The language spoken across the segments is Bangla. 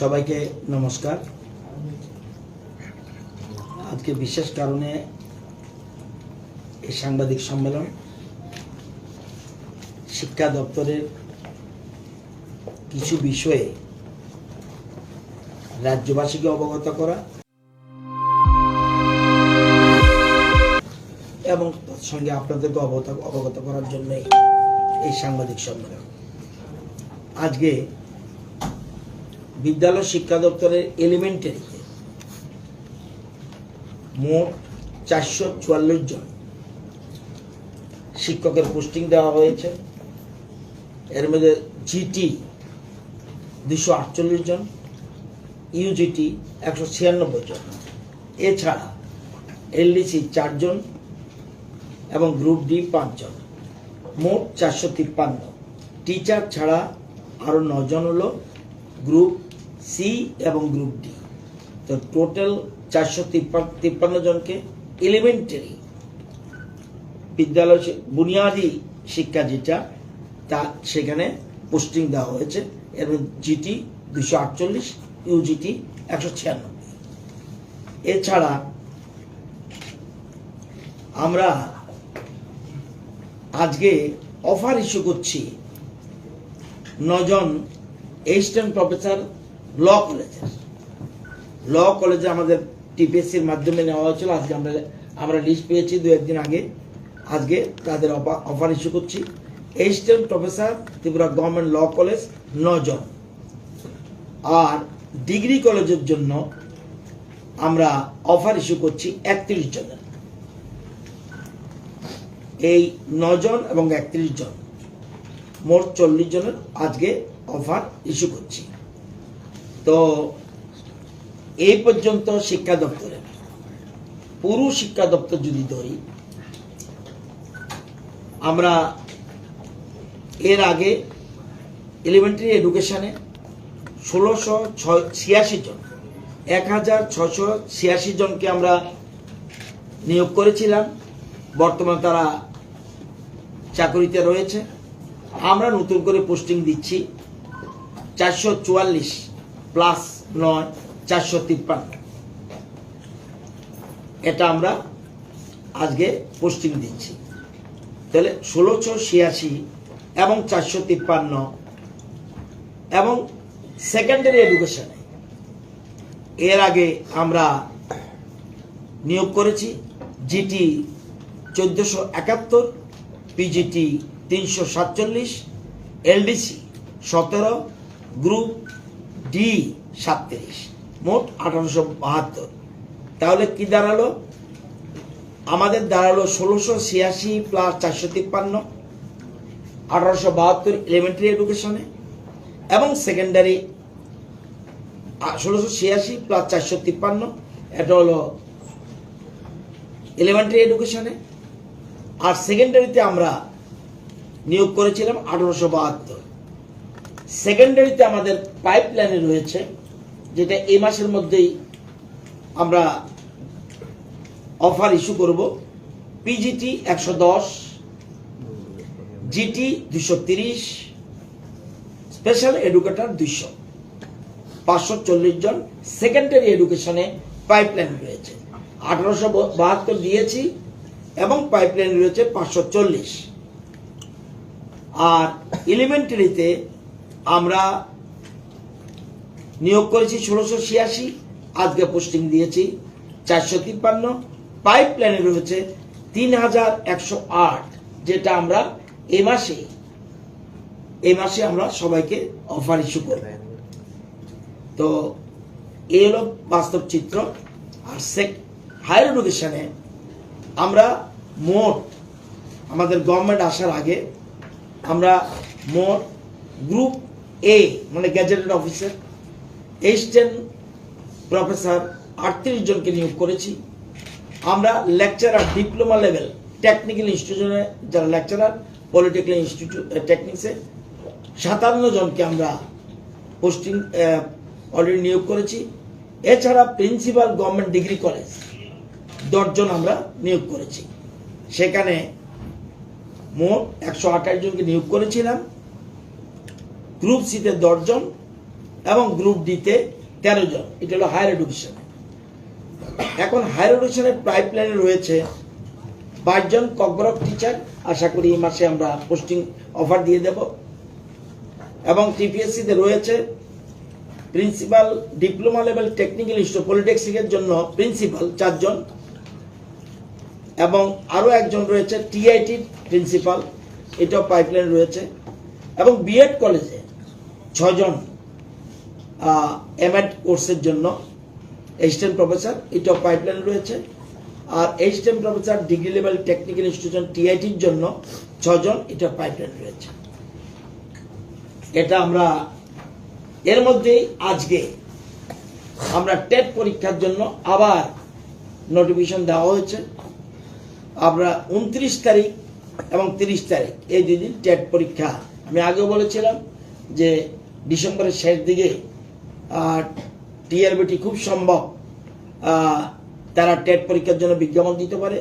সবাইকে নমস্কার। আজকে বিশেষ কারণে এই সাংবাদিক সম্মেলন শিক্ষা দপ্তরের কিছু বিষয়ে রাজ্যবাসীকে অবগত করা এবং তার সঙ্গে আপনাদেরকে অবগত অবগত করার জন্যই এই সাংবাদিক সম্মেলন। আজকে বিদ্যালয় শিক্ষা দপ্তরের এলিমেন্টারিতে মোট চারশো চুয়াল্লিশ জন শিক্ষকের পোস্টিং দেওয়া হয়েছে। এর মধ্যে জিটি দুশো আটচল্লিশ জন ইউজিটি একশো ছিয়ানব্বই জন। এছাড়া এলডিসি চারজন এবং গ্রুপ ডি পাঁচজন মোট চারশো তিপ্পান্ন। টিচার ছাড়া আরও নজন হলো গ্রুপ সি এবং গ্রুপ ডি তো টোটাল চারশো তিপ্পান্ন জনকে এলিমেন্টারি বিদ্যালয় বুনিয়াদি শিক্ষা যেটা, তা সেখানে পোস্টিং দেওয়া হয়েছে। এর জিটি দুশো আটচল্লিশ ইউজিটি একশো ছিয়ানব্বই। এছাড়া আমরা আজকে অফার ইস্যু করছি নজন এসিস্ট্যান্ট প্রফেসর ল কলেজের ল কলেজে আমাদের টিপিএসসির মাধ্যমে নেওয়া হয়েছিল। আজকে আমরা আমরা লিস্ট পেয়েছি দু একদিন আগে। আজকে তাদের অফার ইস্যু করছি। Assistant professor Tripura government law college নজন। আর ডিগ্রি কলেজের জন্য আমরা অফার ইস্যু করছি একত্রিশ জনের। এই নজন এবং একত্রিশ জন। মোট চল্লিশ জনের আজকে অফার ইস্যু করছি। তো এই পর্যন্ত শিক্ষা দপ্তরে পুরো শিক্ষা দপ্তর যদি ধরি, আমরা এর আগে এলিমেন্টারি এডুকেশনে ষোলোশো ছয় ছিয়াশি জন, এক হাজার ছশো ছিয়াশি জনকে আমরা নিয়োগ করেছিলাম। বর্তমানে তারা চাকরিতে রয়েছে। আমরা নতুন করে পোস্টিং দিচ্ছি চারশো চুয়াল্লিশ প্লাস নয়, চারশো তিপ্পান্ন। এটা আমরা আজকে পোস্টিং দিচ্ছি। তাহলে ষোলোশো ছিয়াশি এবং চারশো তিপ্পান্ন এবং সেকেন্ডারি এডুকেশনে এর আগে আমরা নিয়োগ করেছি জিটি চোদ্দোশো একাত্তর পিজিটি তিনশো সাতচল্লিশ, এলডিসি সতেরো, গ্রুপ ডি সাতত্রিশ, মোট আঠারোশো বাহাত্তর। তাহলে কি দাঁড়াল? আমাদের দাঁড়াল ষোলোশো ছিয়াশি প্লাস চারশো তিপ্পান্ন, আঠারোশো বাহাত্তর এলিমেন্টারি এডুকেশনে এবং সেকেন্ডারি ষোলোশো ছিয়াশি প্লাস চারশো তিপ্পান্ন, এটা হলো এলিমেন্টারি এডুকেশনে আর সেকেন্ডারিতে আমরা নিয়োগ করেছিলাম আঠারোশো বাহাত্তর। সেকেন্ডারিতে আমাদের পাইপ লাইনে রয়েছে, যেটা এই মাসের মধ্যেই আমরা অফার ইস্যু করব। পিজিটি একশো দশ জিটি দুশো তিরিশ স্পেশাল এডুকেটর দুইশো। পাঁচশো চল্লিশ জন। সেকেন্ডারি এডুকেশনে পাইপলাইন রয়েছে। আঠারোশো বাহাত্তর দিয়েছি এবং পাইপলাইন রয়েছে পাঁচশো চল্লিশ। আর এলিমেন্টারিতে আমরা নিয়োগ করেছি ষোলোশো ছিয়াশি, আজকে পোস্টিং দিয়েছি চারশো তিপ্পান্ন পাইপ লাইনে রয়েছে তিন হাজার একশো আট, যেটা আমরা এ মাসে এ মাসে আমরা সবাইকে অফার ইস্যু করব। তো এই হলো বাস্তব চিত্র। আর সেক হায়ার এডুকেশনে আমরা মোট আমাদের গভর্নমেন্ট আসার আগে আমরা মোট গ্রুপ এ মানে গ্যাজেটেড অফিসার এসিস্ট্যান্ট প্রফেসর আটত্রিশ জনকে নিয়োগ করেছি। আমরা লেকচারার ডিপ্লোমা লেভেল টেকনিক্যাল ইনস্টিটিউশনে, যারা লেকচারার পলিটেকনিক্যাল ইনস্টিটিউট টেকনিক্সে, সাতান্ন জনকে আমরা পোস্টিং অলরেডি নিয়োগ করেছি। এছাড়া প্রিন্সিপাল গভর্নমেন্ট ডিগ্রি কলেজ দশজন আমরা নিয়োগ করেছি। সেখানে মোট একশো আঠাশ জনকে নিয়োগ করেছিলাম। গ্রুপ সিতে দশজন এবং গ্রুপ ডিতে তেরো জন। এটা হলো হায়ার এডুকেশন এখন হায়ার এডুকেশনের পাইপলাইনে রয়েছে পাঁচজন ককবরক টিচার আশা করি এই মাসে আমরা পোস্টিং অফার দিয়ে দেব। এবং টিপিএসসিতে রয়েছে principal diploma level technical institute পলিটেকনিকের জন্য প্রিন্সিপাল চারজন। এবং আরও একজন রয়েছে টিআইটি প্রিন্সিপাল এটাও পাইপলাইন রয়েছে। এবং বিএড কলেজে ছজন এমএড কোর্সের জন্য এসিস্ট্যান্ট প্রফেসর এটাও পাইপলাইন রয়েছে। আর assistant professor degree level technical institution টিআইটির জন্য ছজন এটা পাইপলাইন রয়েছে। এটা আমরা, এর মধ্যেই আজকে আমরা টেট পরীক্ষার জন্য আবার নোটিফিকেশন দেওয়া হয়েছে। আমরা উনত্রিশ তারিখ এবং তিরিশ তারিখ, এই দুই দিন টেট পরীক্ষা। আমি আগেও বলেছিলাম যে ডিসেম্বরের শেষ দিকে টিআরবিটি খুব সম্ভব তারা টেট পরীক্ষার জন্য বিজ্ঞাপন দিতে পারে।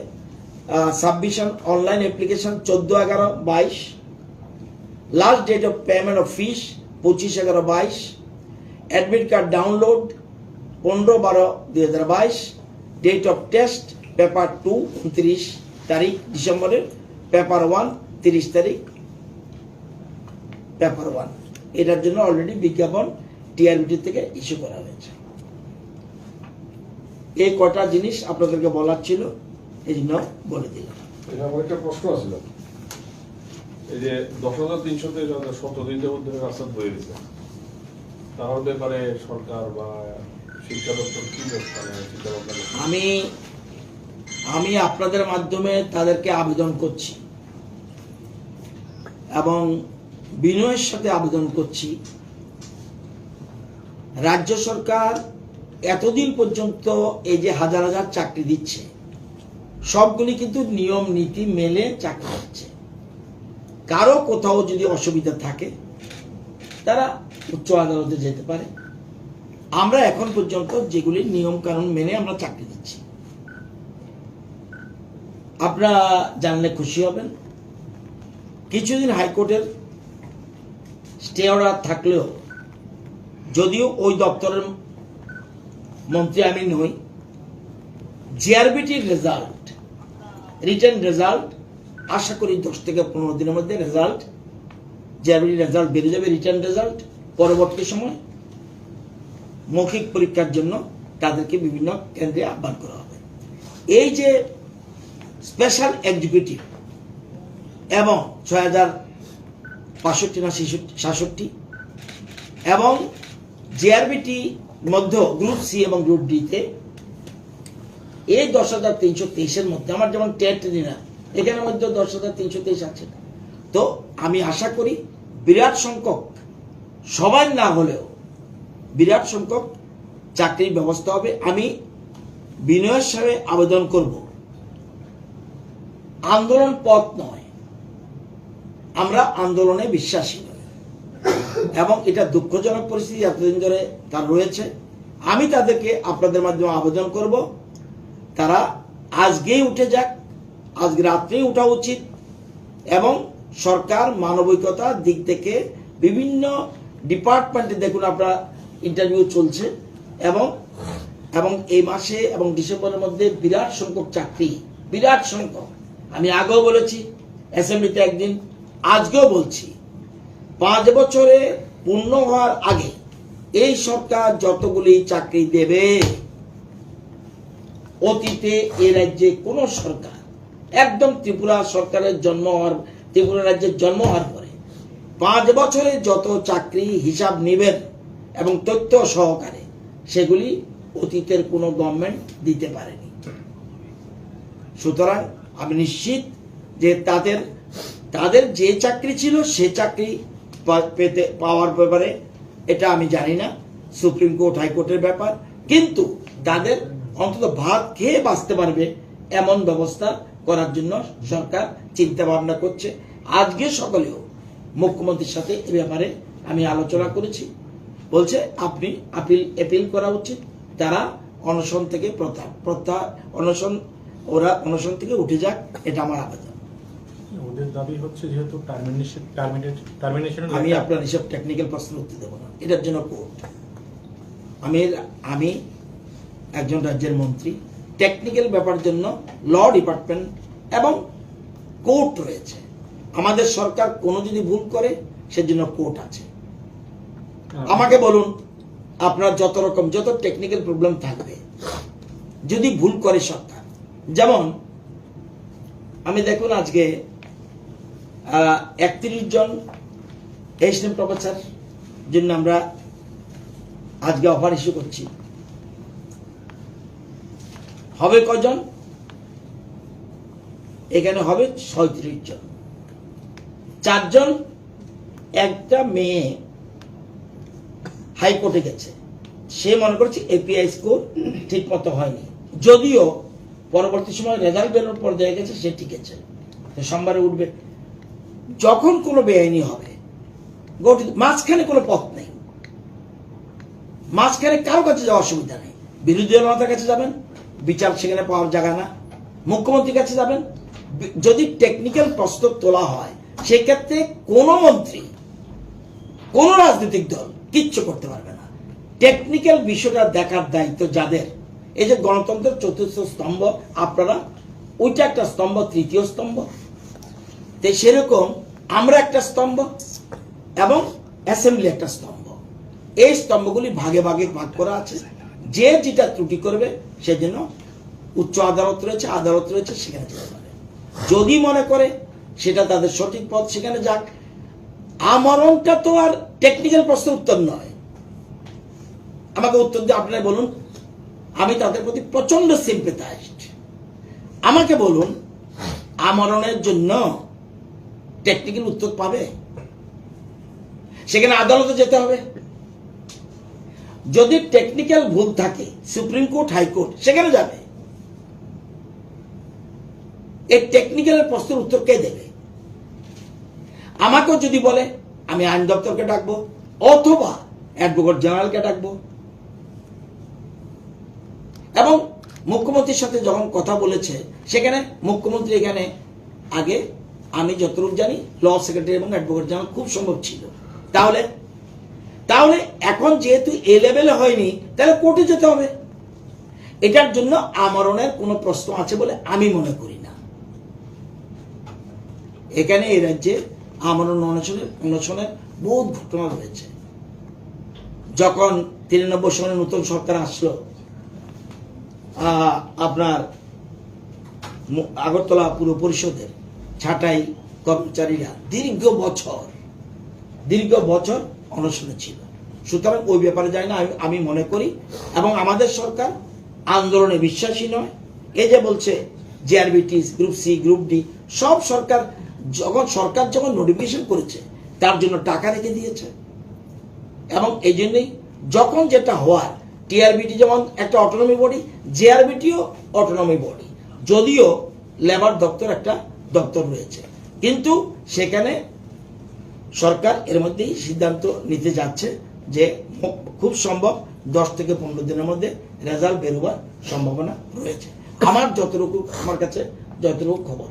সাবমিশন অনলাইন অ্যাপ্লিকেশন চোদ্দ এগারো বাইশ। Last date of payment of fees পঁচিশ এগারো বাইশ। অ্যাডমিট কার্ড ডাউনলোড পনেরো বারো দুই হাজার বাইশ। Date of test paper two উনত্রিশ তারিখ ডিসেম্বরের পেপার ওয়ান তিরিশ তারিখ পেপার ওয়ান। এটার জন্য অলরেডি বিজ্ঞাপন টিআরবিটি থেকে ইস্যু করা হয়েছে। এই কটা জিনিস আপনাদেরকে বলার ছিল এই জন্য বলে দিলাম। একটা প্রশ্ন আছিল এই যে দশ হাজার তিনশো তেইশ হাজার শত দিন যাবত ধরে রাস্তা তার ব্যাপারে সরকার বা শিক্ষা দপ্তর কি ব্যবস্থা নেয় চিন্তা ভাবনা করছে? আমি আমি আপনাদের মাধ্যমে তাদেরকে আবেদন করছি। এবং বিনয়ের সাথে আবেদন করছি। রাজ্য সরকার এতদিন পর্যন্ত এই যে হাজার হাজার চাকরি দিচ্ছে, সবগুলি কিন্তু নিয়ম, নীতি মেনে চাকরি দিচ্ছে। কারও কোথাও যদি অসুবিধা থাকে, তারা উচ্চ আদালতে যেতে পারে। আমরা এখন পর্যন্ত যেগুলি নিয়ম কানুন মেনে আমরা চাকরি দিচ্ছি আপনারা জানলে খুশি হবেন। কিছুদিন হাইকোর্টের স্টে অর্ডার থাকলেও যদিও ওই দপ্তরের মন্ত্রী আমি নই, জিআরবিটির রেজাল্ট রিটার্ন রেজাল্ট আশা করি দশ থেকে পনেরো দিনের মধ্যে রেজাল্ট জিআরবিটির রেজাল্ট বেরিয়ে যাবে রিটার্ন রেজাল্ট পরবর্তী সময় মৌখিক পরীক্ষার জন্য তাদেরকে বিভিন্ন কেন্দ্রে আহ্বান করা হবে। এই যে স্পেশাল এক্সিকিউটিভ এবং ছয় হাজার বাষট্টি না সাতষট্টি। এবং জেআরবিটি মধ্য গ্রুপ সি এবং গ্রুপ ডিতে এই দশ হাজার তিনশো তেইশের মধ্যে, আমার যেমন টেট না এখানের মধ্যে দশ হাজার তিনশো তেইশ আছে। তো আমি আশা করি বিরাট সংখ্যক, সবার না হলেও বিরাট সংখ্যক চাকরির ব্যবস্থা হবে। আমি বিনয়ের সাথে আবেদন করব। আন্দোলন পথ নয়। আমরা আন্দোলনে বিশ্বাসী নই। এবং এটা দুঃখজনক পরিস্থিতি এতদিন ধরে তার রয়েছে। আমি তাদেরকে আপনাদের মাধ্যমে আবেদন করব। তারা আজকেই উঠে যাক আজকে রাত্রেই উঠা উচিত এবং সরকার মানবিকতার দিক থেকে বিভিন্ন ডিপার্টমেন্টে দেখুন আপনার ইন্টারভিউ চলছে এবং এবং এই মাসে এবং ডিসেম্বরের মধ্যে বিরাট সংখ্যক চাকরি, বিরাট সংখ্যক। আমি আগেও বলেছি অ্যাসেম্বলিতে একদিন, আজকেও বলছি, পাঁচ বছরে পূর্ণ হওয়ার আগে এই সরকার যতগুলি চাকরি দেবে, অতীতে এ রাজ্যে কোন সরকার, একদম ত্রিপুরা সরকারের জন্ম হওয়ার, ত্রিপুরা রাজ্যের জন্ম হওয়ার পরে পাঁচ বছরে যত চাকরি হিসাব নেবেন এবং তথ্য সহকারে, সেগুলি অতীতের কোনো গভর্নমেন্ট দিতে পারেনি। সুতরাং আমি নিশ্চিত যে তাদের তাদের যে চাকরি ছিল সে চাকরি পেতে, পাওয়ার ব্যাপারে এটা আমি জানি না। সুপ্রিম কোর্ট, হাইকোর্টের ব্যাপার। কিন্তু তাদের অন্তত ভাত খেয়ে বাঁচতে পারবে এমন ব্যবস্থা করার জন্য সরকার চিন্তা ভাবনা করছে। আজকে সকালেও মুখ্যমন্ত্রীর সাথে এ ব্যাপারে আমি আলোচনা করেছি। বলছে, আপনি আপিল অ্যাপিল করা উচিত। তারা অনশন থেকে প্রথা প্রত্যা অনশন ওরা অনশন থেকে উঠে যাক এটা আমার আবেদন। ওদের দাবি হচ্ছে যেহেতু টার্মিনেশন টার্মিনেশন আমি আপনার এসব টেকনিক্যাল প্রশ্ন উত্তর দেবো না। এটার জন্য কোর্ট আমি আমি একজন রাজ্যের মন্ত্রী। টেকনিক্যাল ব্যাপার জন্য ল ডিপার্টমেন্ট এবং কোর্ট রয়েছে। আমাদের সরকার কোনো যদি ভুল করে সেজন্য কোর্ট আছে। আমাকে বলুন আপনার যত রকম যত টেকনিক্যাল প্রবলেম থাকবে যদি ভুল করে সরকার যেমন, আমি দেখুন আজকে একত্রিশ জন এইচএম প্রফেসর জন্য আমরা আজকে অফার ইস্যু করছি। হবে কজন? এখানে হবে ছয়ত্রিশ জন। চারজন, একটা মেয়ে হাইকোর্টে গেছে। সে মনে করছে এপিআই স্কোর ঠিক মতো হয়নি। যদিও পরবর্তী সময় রেজাল্ট বেরোর পর দেখা গেছে সে ঠিক আছে। সোমবারে উঠবে। যখন কোনো বেআইনি হবে, গঠিত, মাঝখানে কোনো পথ নেই। মাঝখানে কারও কাছে যাওয়ার সুবিধা নেই। বিরোধী দলনেতার কাছে যাবেন, বিচার সেখানে পাওয়ার জায়গা না। মুখ্যমন্ত্রীর কাছে যাবেন যদি টেকনিক্যাল প্রস্তুত তোলা হয়, সেক্ষেত্রে কোনো মন্ত্রী, কোন রাজনৈতিক দল কিচ্ছু করতে পারবে না। টেকনিক্যাল বিষয়টা দেখার দায়িত্ব যাদের এই যে গণতন্ত্রের চতুর্থ স্তম্ভ, আপনারা, ওইটা একটা স্তম্ভ, তৃতীয় স্তম্ভ। তো সেরকম আমরা একটা স্তম্ভ এবং অ্যাসেম্বলি একটা স্তম্ভ। এই স্তম্ভগুলি ভাগে ভাগে ভাগ করা আছে। যে যেটা ত্রুটি করবে, সেজন্য উচ্চ আদালত রয়েছে আদালত রয়েছে, সেখানে যেতে পারে। যদি মনে করে, সেটা তাদের সঠিক পথ, সেখানে যাক। আমরণটা তো আর টেকনিক্যাল প্রশ্নের উত্তর নয়। আমাকে উত্তর দিয়ে আপনারা বলুন আমি তাদের প্রতি প্রচণ্ড সিম্পেথাইজড আমাকে বলুন, আমরণের জন্য টেকনিক্যাল উত্তর পাবে? সেখানে আদালতে যেতে হবে। যদি টেকনিক্যাল ভুল থাকে, সুপ্রিম কোর্ট হাইকোর্ট সেখানে যাবে। এই টেকনিক্যালের প্রশ্নের উত্তর কে দেবে? আমাকেও যদি বলে, আমি আইন দপ্তরকে ডাকবো, অথবা অ্যাডভোকেট জেনারেলকে ডাকবো এবং মুখ্যমন্ত্রীর সাথে যখন কথা বলেছে, সেখানে মুখ্যমন্ত্রী এখানে আগে আমি যতটুকু জানি ল সেক্রেটারি এবং অ্যাডভোকেট জেনারেল খুব সম্ভব ছিল। তাহলে তাহলে এখন যেহেতু এ লেভেলে হয়নি, তাহলে কোর্টে যেতে হবে। এটার জন্য আমরণের কোনো প্রশ্ন আছে বলে আমি মনে করি না। এখানে এই রাজ্যে আমরণ অনশনের অনশনের বহুত ঘটনা রয়েছে। যখন তিরানব্বই সালে নতুন সরকার আসলো আপনার আগরতলা পুর পরিষদের ছাঁটাই কর্মচারীরা দীর্ঘ বছর দীর্ঘ বছর অনশনে ছিল। সুতরাং ওই ব্যাপারে যায় না, আমি- মনে করি। এবং আমাদের সরকার আন্দোলনে বিশ্বাসী নয়। এই যে বলছে GRBT group C group D সব সরকার যখন সরকার যখন নোটিফিকেশন করেছে, তার জন্য টাকা রেখে দিয়েছে। এবং এই জন্যই যখন যেটা হওয়ার টিআরবিটি যেমন একটা অটোনমি বডি জেআরবিটিও অটোনমি বডি যদিও লেবার দপ্তর একটা দপ্তর রয়েছে। কিন্তু সেখানে সরকার এর মধ্যেই সিদ্ধান্ত নিতে যাচ্ছে যে খুব সম্ভব দশ থেকে পনেরো দিনের মধ্যে রেজাল্ট বেরোবার সম্ভাবনা রয়েছে। আমার যতটুকু, আমার কাছে যতটুকু খবর।